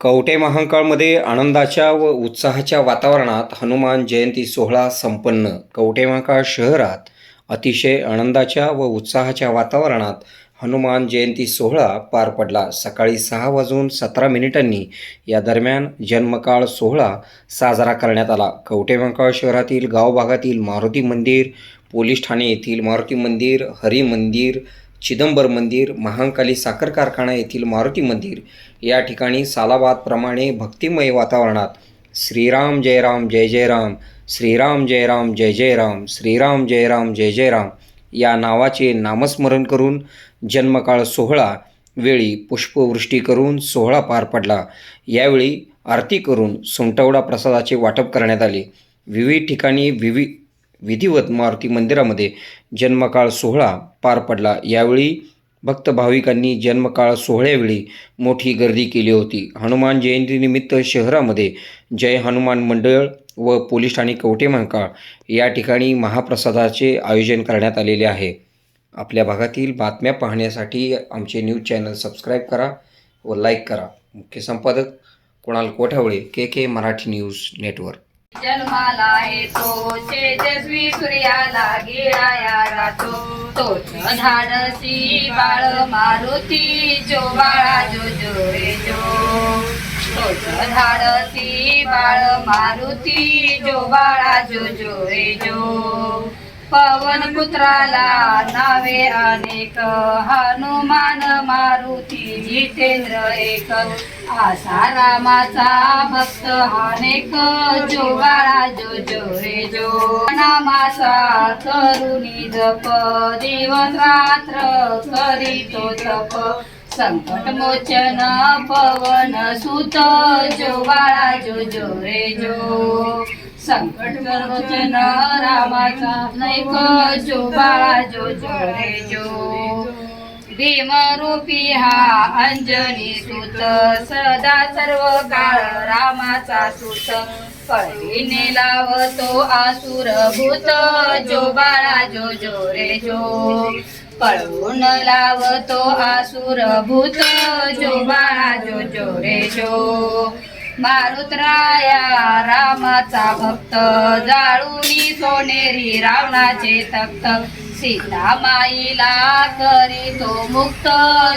कवटे महांकाळमध्ये आनंदाच्या व उत्साहाच्या वातावरणात हनुमान जयंती सोहळा संपन्न. कवटे महाकाळ शहरात अतिशय आनंदाच्या व उत्साहाच्या वातावरणात हनुमान जयंती सोहळा पार पडला. सकाळी सहा वाजून सतरा मिनिटांनी या दरम्यान जन्मकाळ सोहळा साजरा करण्यात आला. कवटे महाकाळ शहरातील गाव भागातील मारुती मंदिर पोलीस ठाणे येथील मारुती मंदिर हरी मंदिर चिदंबर मंदिर महांकाली साखर कारखाना येथील मारुती मंदिर या ठिकाणी सालाबादप्रमाणे भक्तिमय वातावरणात श्रीराम जय राम जय जय राम श्रीराम जय राम जय जय राम श्रीराम जय राम जय जय राम या नावाचे नामस्मरण करून जन्मकाळ सोहळा वेळी पुष्पवृष्टी करून सोहळा पार पडला. यावेळी आरती करून सुंटवडा प्रसादाचे वाटप करण्यात आले. विविध ठिकाणी विवि विधिवत मारुती मंदिरामध्ये जन्मकाळ सोहळा पार पडला. यावेळी भक्त भाविकांनी जन्मकाळ सोहळ्यावेळी मोठी गर्दी केली होती. हनुमान जयंतीनिमित्त शहरामध्ये जय हनुमान मंडळ व पोलीस ठाणे कवटे महाकाळ या ठिकाणी महाप्रसादाचे आयोजन करण्यात आलेले आहे. आपल्या भागातील बातम्या पाहण्यासाठी आमचे न्यूज चॅनल सबस्क्राईब करा व लाईक करा. मुख्य संपादक Kunal Kothawale K K Marathi news network. जन्माला येतो तेजस्वी सूर्याला गिळाया रातो तोच धाडसी बाळ मारुती जो बाळा जो जो रे जो तोच धाडसी बाळ मारुती जो बाळा जो जो रे जो पवन पुत्राला नावे अनेक. हनुमान मारुती जितेंद्र एक. आसा रामाचा भक्त अनेक. जो बाळा जो जो रे जो. नामाचा करुणी जप. दिवस रात्र करीतो जप. संकट मोचन पवन सुत. जो बाळा जो जो रे जो. संकट मोचन रामाचा. नैक जो जो रे जो. भीमरूपी हा अंजनी सुत. सदा सर्व काळ रामाचा सुत. कळीने लावतो आसुर भूत. जो बाळा जो जो. रे जो पळवून लावतो आसुर भूत. जो बाळा जो जो रे जो. मारुतराया रामाचा भक्त. जाळूनी सोनेरी रावणाचे तख्त. सीता माईला करीतो मुक्त.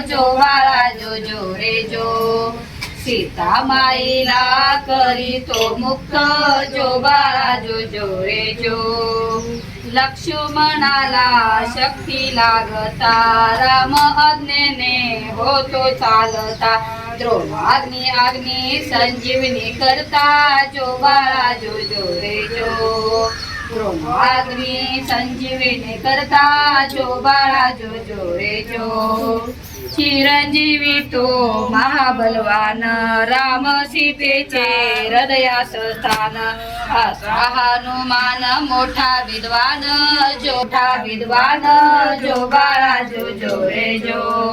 जो बाळा जो जो रे जो सीता माईला करीतो मुक्त. जो बाळा जो जो रे जो लक्ष्मणाला शक्ती लागता राम आज्ञेने होतो चालता द्रोणाग्नी अग्नी संजीवनी करता जो बाळा जो जो रे जो द्रोणाग्नी संजीवनी करता जो बाळा जो जो रे जो चिरंजीवी तो महाबलवान राम सीतेचे हृदयास स्थान असा हनुमान मोठा विद्वान जोठा विद्वान जो बाळा जो जो रे जो.